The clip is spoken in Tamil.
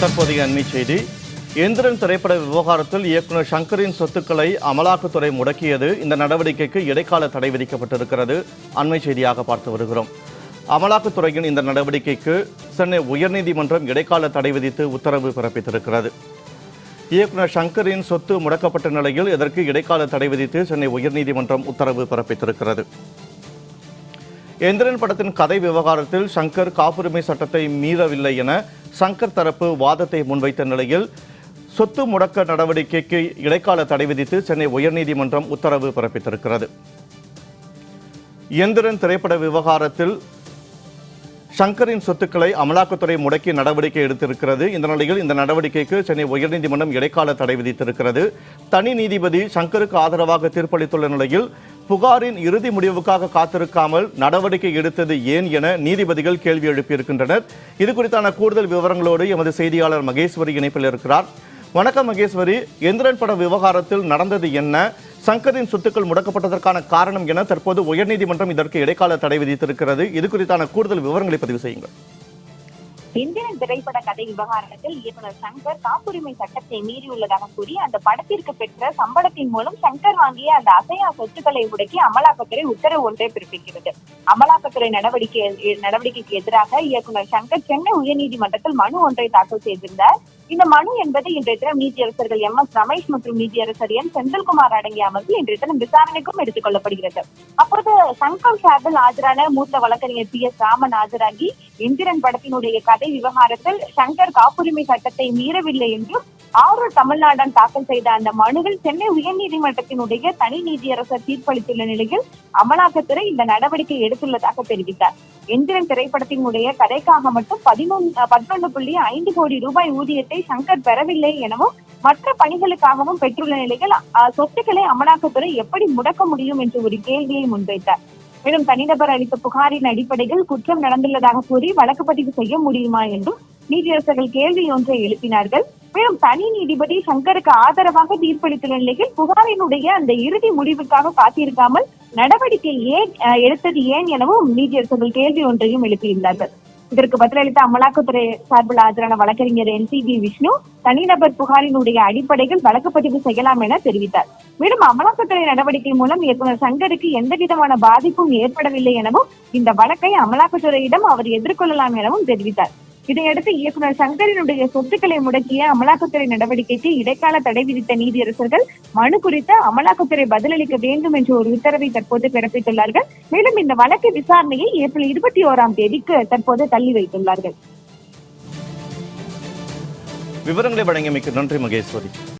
தற்போதைய அண்மை செய்தி. எந்திரன் திரைப்பட விவகாரத்தில் இயக்குனர் சங்கரின் சொத்துக்களை அமலாக்கத்துறை முடக்கியது. இந்த நடவடிக்கைக்கு இடைக்கால தடை விதிக்கப்பட்டிருக்கிறது. அண்மை செய்தியாக பார்த்து வருகிறோம். அமலாக்கத்துறையின் இந்த நடவடிக்கைக்கு சென்னை உயர்நீதிமன்றம் இடைக்கால தடை விதித்து உத்தரவு பிறப்பித்திருக்கிறது. இயக்குனர் சங்கரின் சொத்து முடக்கப்பட்ட நிலையில் இதற்கு இடைக்கால தடை விதித்து சென்னை உயர்நீதிமன்றம் உத்தரவு பிறப்பித்திருக்கிறது. எந்திரன் படத்தின் கதை விவகாரத்தில் சங்கர் காப்புரிமை சட்டத்தை மீறவில்லை என சங்கர் தரப்பு வாதத்தை முன்வைத்த நிலையில் சொத்து முடக்க நடவடிக்கைக்கு இடைக்கால தடை விதித்து சென்னை உயர்நீதிமன்றம் உத்தரவு பிறப்பித்திருக்கிறது. எந்திரன் திரைப்பட விவகாரத்தில் சங்கரின் சொத்துக்களை அமலாக்கத்துறை முடக்கி நடவடிக்கை எடுத்திருக்கிறது. இந்த நிலையில் இந்த நடவடிக்கைக்கு சென்னை உயர்நீதிமன்றம் இடைக்கால தடை விதித்திருக்கிறது. தனி நீதிபதி சங்கருக்கு ஆதரவாக தீர்ப்பளித்துள்ள நிலையில் புகாரின் இறுதி முடிவுக்காக காத்திருக்காமல் நடவடிக்கை எடுத்தது ஏன் என நீதிபதிகள் கேள்வி எழுப்பியிருக்கின்றனர். இது குறித்தான கூடுதல் விவரங்களோடு எமது செய்தியாளர் மகேஸ்வரி இணைப்பில் இருக்கிறார். வணக்கம் மகேஸ்வரி. எந்திரன் பட விவகாரத்தில் நடந்தது என்ன? சங்கரின் சொத்துக்கள் முடக்கப்பட்டதற்கான காரணம் என தற்போது உயர்நீதிமன்றம் இதற்கு இடைக்கால தடை விதித்திருக்கிறது. இது குறித்தான கூடுதல் விவரங்களை பதிவு செய்யுங்கள். இந்திரன் திரைப்பட கதை விவகாரத்தில் இயக்குனர் சங்கர் காப்புரிமை சட்டத்தை மீறியுள்ளதாக கூறி அந்த படத்திற்கு பெற்ற சம்பளத்தின் மூலம் சங்கர் வாங்கிய அந்த அசையா சொத்துக்களை முடக்கி அமலாக்கத்துறை உத்தரவு ஒன்றை பிறப்பிக்கிறது. அமலாக்கத்துறை நடவடிக்கை நடவடிக்கைக்கு எதிராக இயக்குனர் சங்கர் சென்னை உயர்நீதிமன்றத்தில் மனு ஒன்றை தாக்கல் செய்திருந்தார். இந்த மனு என்பது இன்றைய தினம் நீதியரசர்கள் எம் எஸ் ரமேஷ் மற்றும் நீதியரசர் என் செந்தில்குமார் அடங்கிய அமர்வு இன்றைய தினம் விசாரணைக்கும் எடுத்துக் கொள்ளப்படுகிறது. அப்போது சங்கர் சார்பில் ஆஜரான மூத்த வழக்கறிஞர் பி எஸ் ராமன் ஆஜராகி இந்திரன் படத்தினுடைய கதை விவகாரத்தில் சங்கர் காப்புரிமை சட்டத்தை மீறவில்லை என்றும் ஆரூர் தமிழ்நாடன் தாக்கல் செய்த அந்த மனுவில் சென்னை உயர்நீதிமன்றத்தினுடைய தனி நீதியரசர் தீர்ப்பளித்துள்ள நிலையில் அமலாக்கத்துறை இந்த நடவடிக்கை எடுத்துள்ளதாக தெரிவித்தார். எந்திரன் திரைப்படத்தினுடைய கதைக்காக மட்டும் பதிமூணு பதினொன்று புள்ளி ஐந்து கோடி ரூபாய் ஊதியத்தை சங்கர் பெறவில்லை எனவும் மற்ற பணிகளுக்காகவும் பெற்றுள்ள நிலையில் அஹ், சொத்துக்களை அமலாக்கத்துறை எப்படி முடக்க முடியும் என்று ஒரு கேள்வியை முன்வைத்தார். மேலும் தனிநபர் அளித்த புகாரின் அடிப்படையில் குற்றம் நடந்துள்ளதாக கூறி வழக்கு பதிவு செய்ய முடியுமா என்றும் நீதியரசர்கள் கேள்வி ஒன்றை எழுப்பினார்கள். மேலும் தனி நீதிபதி சங்கருக்கு ஆதரவாக தீர்ப்பளித்துள்ள நிலையில் புகாரினுடைய அந்த இறுதி முடிவுக்காக காத்திருக்காமல் நடவடிக்கை ஏன் எடுத்தது ஏன் எனவும் நீதியரசர்கள் கேள்வி ஒன்றையும் எழுப்பியிருந்தார்கள். இதற்கு பதிலளித்த அமலாக்கத்துறை சார்பில் ஆஜரான வழக்கறிஞர் என் சி வி விஷ்ணு தனிநபர் புகாரினுடைய அடிப்படையில் வழக்கு பதிவு செய்யலாம் என தெரிவித்தார். மேலும் அமலாக்கத்துறை நடவடிக்கை மூலம் இயக்குநர் சங்கருக்கு எந்த விதமான பாதிப்பும் ஏற்படவில்லை எனவும் இந்த வழக்கை அமலாக்கத்துறையிடம் அவர் எதிர்கொள்ளலாம் எனவும் தெரிவித்தார். இதையடுத்து இயக்குனர் சங்கரினுடைய சொத்துக்களை முடக்கிய அமலாக்கத்துறை நடவடிக்கைக்கு இடைக்கால தடை விதித்த நீதியரசர்கள் மனு குறித்து அமலாக்கத்துறை பதிலளிக்க வேண்டும் என்ற ஒரு உத்தரவை தற்போது பிறப்பித்துள்ளார்கள். மேலும் இந்த வழக்கு விசாரணையை ஏப்ரல் இருபத்தி ஓராம் தேதிக்கு தற்போது தள்ளி வைத்துள்ளார்கள். விவரங்களை வழங்கியமைக்கு நன்றி மகேஸ்வரி.